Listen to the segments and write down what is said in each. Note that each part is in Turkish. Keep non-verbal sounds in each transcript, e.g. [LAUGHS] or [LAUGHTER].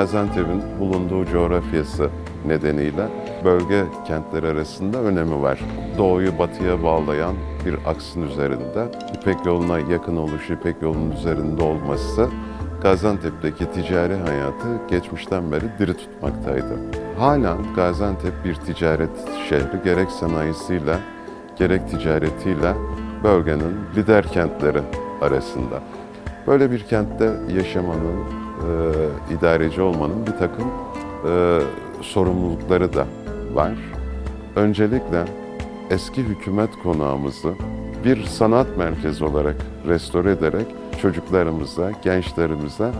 Gaziantep'in bulunduğu coğrafyası nedeniyle bölge kentleri arasında önemi var. Doğuyu batıya bağlayan bir aksın üzerinde İpek yoluna yakın oluşu, İpek yolunun üzerinde olması Gaziantep'teki ticari hayatı geçmişten beri diri tutmaktaydı. Halen Gaziantep bir ticaret şehri gerek sanayisiyle gerek ticaretiyle bölgenin lider kentleri arasında. Böyle bir kentte yaşamanın, e, idareci olmanın bir takım e, sorumlulukları da var. Öncelikle eski hükümet konağımızı bir sanat merkezi olarak restore ederek çocuklarımıza, gençlerimize,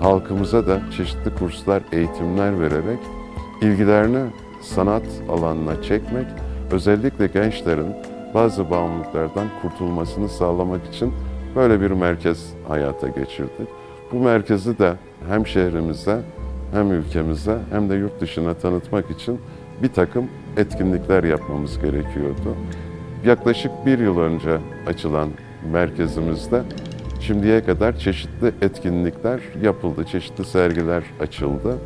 halkımıza da çeşitli kurslar, eğitimler vererek ilgilerini sanat alanına çekmek, özellikle gençlerin bazı bağımlılıklardan kurtulmasını sağlamak için böyle bir merkez hayata geçirdik. Bu merkezi de hem şehrimize hem ülkemize hem de yurt dışına tanıtmak için bir takım etkinlikler yapmamız gerekiyordu. Yaklaşık bir yıl önce açılan merkezimizde şimdiye kadar çeşitli etkinlikler yapıldı, çeşitli sergiler açıldı.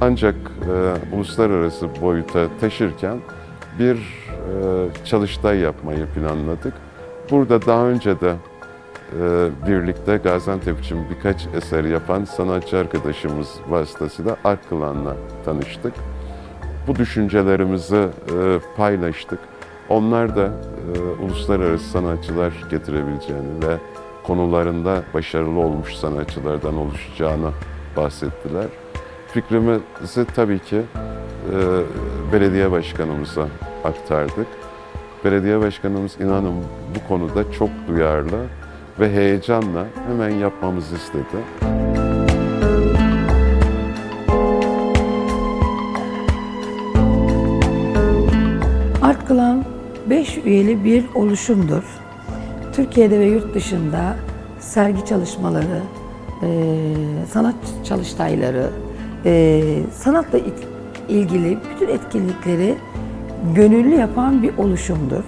Ancak e, uluslararası boyuta taşırken bir e, çalıştay yapmayı planladık. Burada daha önce de birlikte Gaziantep için birkaç eser yapan sanatçı arkadaşımız vasıtasıyla Arkılan'la tanıştık. Bu düşüncelerimizi e, paylaştık. Onlar da e, uluslararası sanatçılar getirebileceğini ve konularında başarılı olmuş sanatçılardan oluşacağını bahsettiler. Fikrimizi tabii ki e, belediye başkanımıza aktardık. Belediye başkanımız inanın bu konuda çok duyarlı ve heyecanla hemen yapmamızı istedi. Art Klan 5 üyeli bir oluşumdur. Türkiye'de ve yurt dışında sergi çalışmaları, e, sanat çalıştayları, e, sanatla ilgili bütün etkinlikleri gönüllü yapan bir oluşumdur.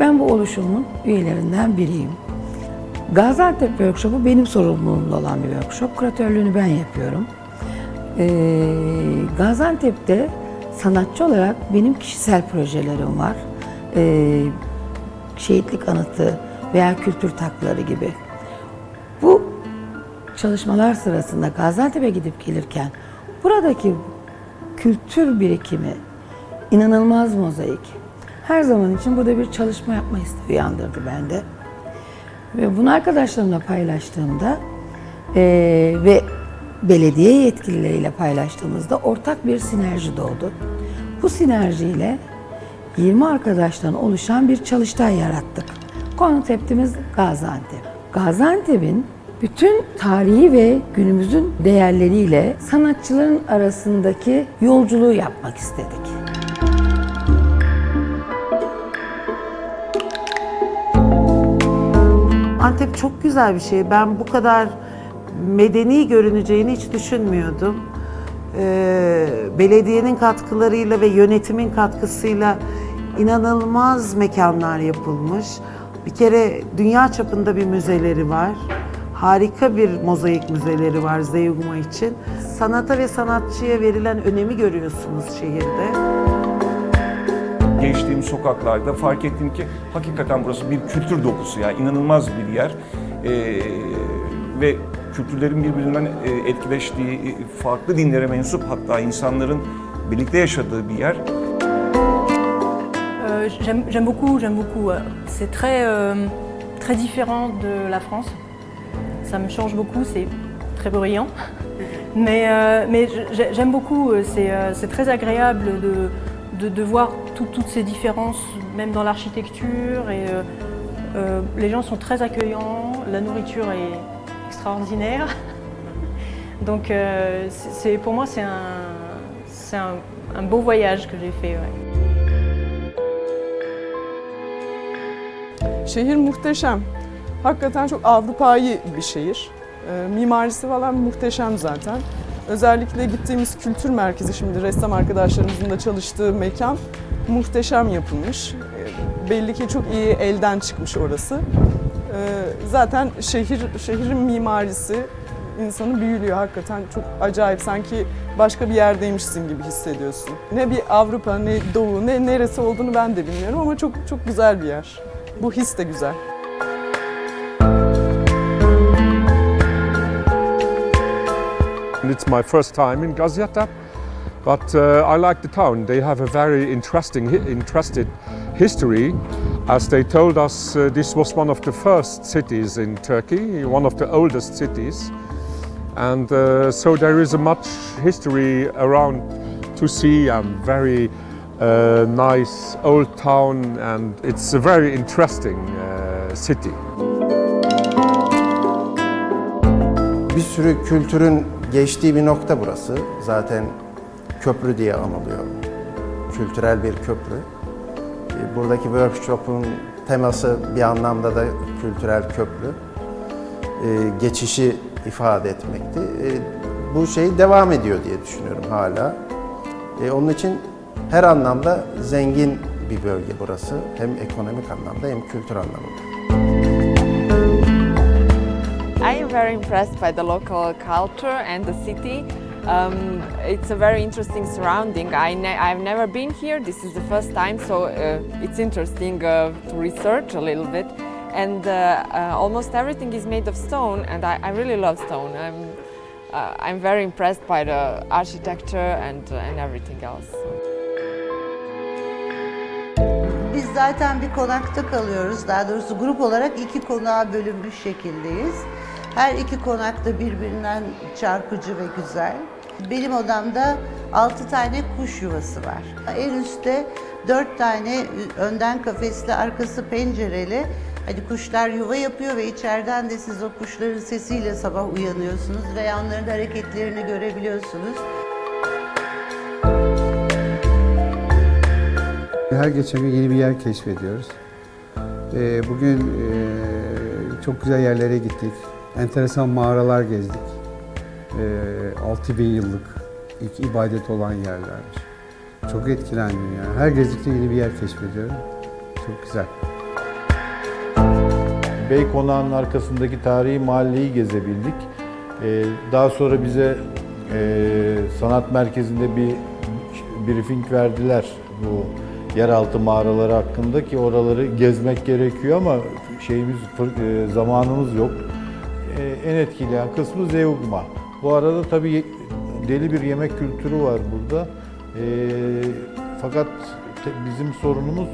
Ben bu oluşumun üyelerinden biriyim. Gaziantep Workshop'u benim sorumluluğumda olan bir workshop. Kuratörlüğünü ben yapıyorum. Ee, Gaziantep'te sanatçı olarak benim kişisel projelerim var. Ee, şehitlik anıtı veya kültür takları gibi. Bu çalışmalar sırasında Gaziantep'e gidip gelirken buradaki kültür birikimi inanılmaz mozaik. Her zaman için burada bir çalışma yapma isteği uyandırdı bende. Ve bunu arkadaşlarımla paylaştığımda eee, ve belediye yetkilileriyle paylaştığımızda ortak bir sinerji doğdu. Bu sinerjiyle 20 arkadaştan oluşan bir çalıştay yarattık. Konseptimiz Gaziantep. Gaziantep'in bütün tarihi ve günümüzün değerleriyle sanatçıların arasındaki yolculuğu yapmak istedik. Antep çok güzel bir şey. Ben bu kadar medeni görüneceğini hiç düşünmüyordum. Ee, belediyenin katkılarıyla ve yönetimin katkısıyla inanılmaz mekanlar yapılmış. Bir kere dünya çapında bir müzeleri var. Harika bir mozaik müzeleri var Zeugma için. Sanata ve sanatçıya verilen önemi görüyorsunuz şehirde. Geçtiğim sokaklarda fark ettim ki hakikaten burası bir kültür dokusu ya inanılmaz bir yer Ee, ve kültürlerin birbirinden e, etkileştiği e, farklı dinlere mensup hatta insanların birlikte yaşadığı bir yer. Euh, J'aime beaucoup, j'aime beaucoup. C'est très, euh, très différent de la France. Ça me change beaucoup, c'est très bruyant. Mais, euh, mais j'ai- j'aime beaucoup, c'est très agréable de, de, de voir tout- toutes ces différences, même dans l'architecture. Et euh, euh, les gens sont très accueillants, la nourriture est extraordinaire. [LAUGHS] Donc euh, pour moi, c'est un, un, un beau voyage que j'ai fait. ouais. Şehir muhteşem. Hakikaten çok Avrupa'yı bir şehir. Ee, mimarisi falan muhteşem zaten. Özellikle gittiğimiz kültür merkezi şimdi ressam arkadaşlarımızın da çalıştığı mekan muhteşem yapılmış. Ee, belli ki çok iyi elden çıkmış orası. Ee, zaten şehir şehrin mimarisi insanı büyülüyor hakikaten. Çok acayip sanki başka bir yerdeymişsin gibi hissediyorsun. Ne bir Avrupa, ne Doğu, ne neresi olduğunu ben de bilmiyorum ama çok çok güzel bir yer. Bu his de güzel. It's my first time in Gaziantep, but uh, I like the town. They have a very interesting, interested history. As they told us, uh, this was one of the first cities in Turkey, one of the oldest cities. And uh, so there is a much history around to see and very uh, nice old town and it's a very interesting uh, city. Bir sürü kültürün geçtiği bir nokta burası. Zaten köprü diye anılıyor. Kültürel bir köprü. E, Buradaki workshop'un teması bir anlamda da kültürel köprü. E, Geçişi ifade etmekti. E, Bu şey devam ediyor diye düşünüyorum hala. Onun için her anlamda zengin bir bölge burası. Hem ekonomik anlamda hem kültür anlamında. Very impressed by the local culture and the city. Um, it's a very interesting surrounding. I ne- I've never been here. This is the first time, so uh, it's interesting uh, to research a little bit. And uh, uh, almost everything is made of stone, and I, I really love stone. I'm uh, I'm very impressed by the architecture and uh, and everything else. Biz zaten bir konakta kalıyoruz. Daha doğrusu grup olarak iki konağa bölünmüş şekildeyiz. Her iki konak da birbirinden çarpıcı ve güzel. Benim odamda altı tane kuş yuvası var. En üstte dört tane önden kafesli, arkası pencereli. Hani kuşlar yuva yapıyor ve içeriden de siz o kuşların sesiyle sabah uyanıyorsunuz ve onların hareketlerini görebiliyorsunuz. Her geçen gün yeni bir yer keşfediyoruz. Ee, Bugün e, çok güzel yerlere gittik. Enteresan mağaralar gezdik. 6000 yıllık ilk ibadet olan yerlermiş. Çok etkilendim yani. Her gezdikçe yeni bir yer keşfediyorum. Çok güzel. Bey Konağı'nın arkasındaki tarihi mahalleyi gezebildik. Ee, Daha sonra bize e, sanat merkezinde bir briefing verdiler bu yeraltı mağaraları hakkında ki oraları gezmek gerekiyor ama şeyimiz e, zamanımız yok. E, En etkileyen kısmı Zeugma. Bu arada tabii deli bir yemek kültürü var burada. E, Fakat bizim sorunumuz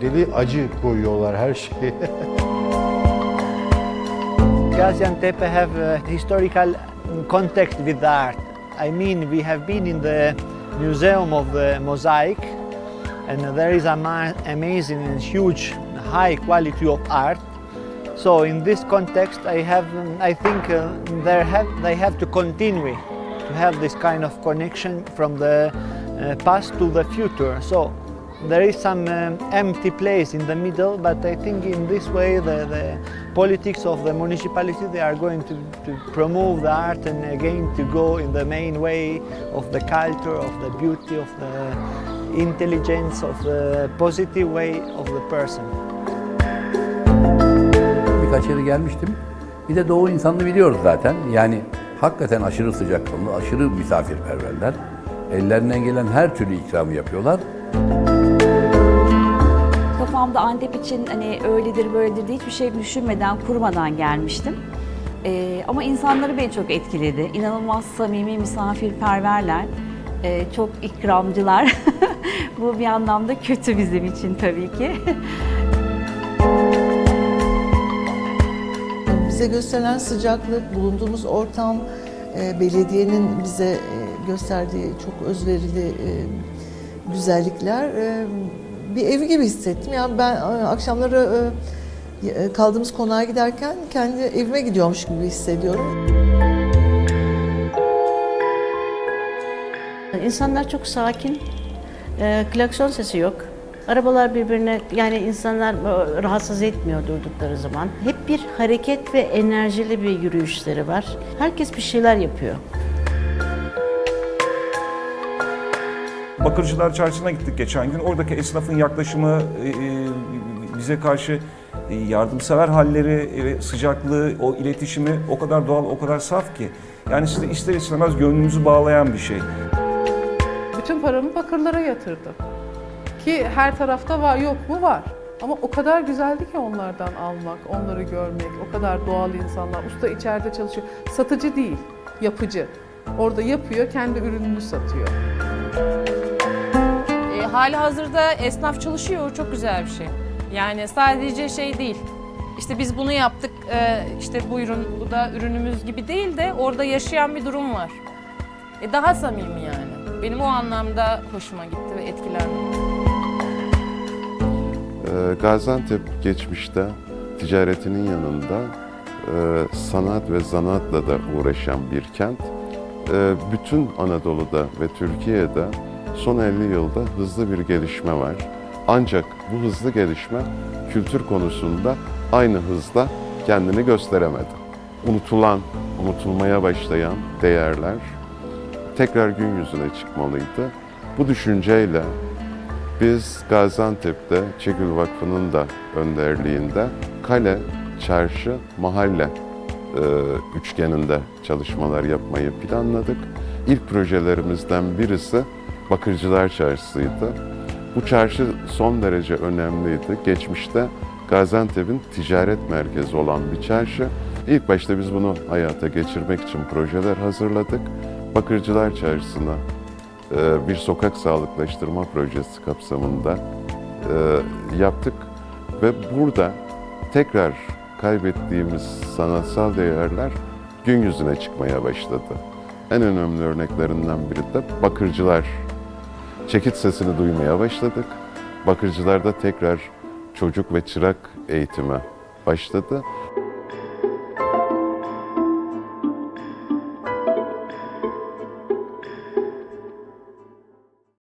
deli acı koyuyorlar her şeye. [LAUGHS] Gaziantep have a historical context with the art. I mean, we have been in the Museum of the Mosaic, and there is a ma- amazing and huge, high quality of art. So, in this context, I have, I think, uh, there have, they have to continue to have this kind of connection from the uh, past to the future. So, there is some um, empty place in the middle, but I think in this way the, the politics of the municipality they are going to, to promote the art and again to go in the main way of the culture, of the beauty, of the intelligence, of the positive way of the person. Yere gelmiştim. Bir de Doğu insanını biliyoruz zaten. Yani hakikaten aşırı sıcakkanlı, aşırı misafirperverler. Ellerinden gelen her türlü ikramı yapıyorlar. Kafamda Antep için hani öyledir böyledir diye hiçbir şey düşünmeden, kurmadan gelmiştim. Ee, ama insanları beni çok etkiledi. İnanılmaz samimi, misafirperverler. Ee, çok ikramcılar. [LAUGHS] Bu bir anlamda kötü bizim için tabii ki. Bize gösterilen sıcaklık, bulunduğumuz ortam, e, belediyenin bize e, gösterdiği çok özverili e, güzellikler bir ev gibi hissettim. Yani ben akşamları kaldığımız konağa giderken kendi evime gidiyormuş gibi hissediyorum. İnsanlar çok sakin. Klakson sesi yok. Arabalar birbirine yani insanlar e, rahatsız etmiyor durdukları zaman. Hep bir hareket ve enerjili bir yürüyüşleri var. Herkes bir şeyler yapıyor. Bakırcılar Çarşısı'na gittik geçen gün. Oradaki esnafın yaklaşımı e, e, bize karşı yardımsever halleri ve sıcaklığı, o iletişimi o kadar doğal, o kadar saf ki. Yani size ister istemez gönlünüzü bağlayan bir şey. Bütün paramı bakırlara yatırdım. Ki her tarafta var, yok mu var. Ama o kadar güzeldi ki onlardan almak, onları görmek, o kadar doğal insanlar. Usta içeride çalışıyor. Satıcı değil, yapıcı. Orada yapıyor, kendi ürününü satıyor. E, hali hazırda esnaf çalışıyor, çok güzel bir şey. Yani sadece şey değil, işte biz bunu yaptık, e, işte buyurun bu da ürünümüz gibi değil de orada yaşayan bir durum var. E, daha samimi yani. Benim o anlamda hoşuma gitti ve etkilendim. Ee, Gaziantep geçmişte ticaretinin yanında e, sanat ve zanaatla da uğraşan bir kent. E, bütün Anadolu'da ve Türkiye'de son 50 yılda hızlı bir gelişme var. Ancak bu hızlı gelişme kültür konusunda aynı hızla kendini gösteremedi. Unutulan, unutulmaya başlayan değerler tekrar gün yüzüne çıkmalıydı. Bu düşünceyle biz Gaziantep'te Çekül Vakfı'nın da önderliğinde kale, çarşı, mahalle e, üçgeninde çalışmalar yapmayı planladık. İlk projelerimizden birisi Bakırcılar Çarşısı'ydı. Bu çarşı son derece önemliydi. Geçmişte Gaziantep'in ticaret merkezi olan bir çarşı. İlk başta biz bunu hayata geçirmek için projeler hazırladık. Bakırcılar Çarşısı'na bir sokak sağlıklaştırma projesi kapsamında e, yaptık ve burada tekrar kaybettiğimiz sanatsal değerler gün yüzüne çıkmaya başladı. En önemli örneklerinden biri de bakırcılar. Çekit sesini duymaya başladık. Bakırcılarda tekrar çocuk ve çırak eğitimi başladı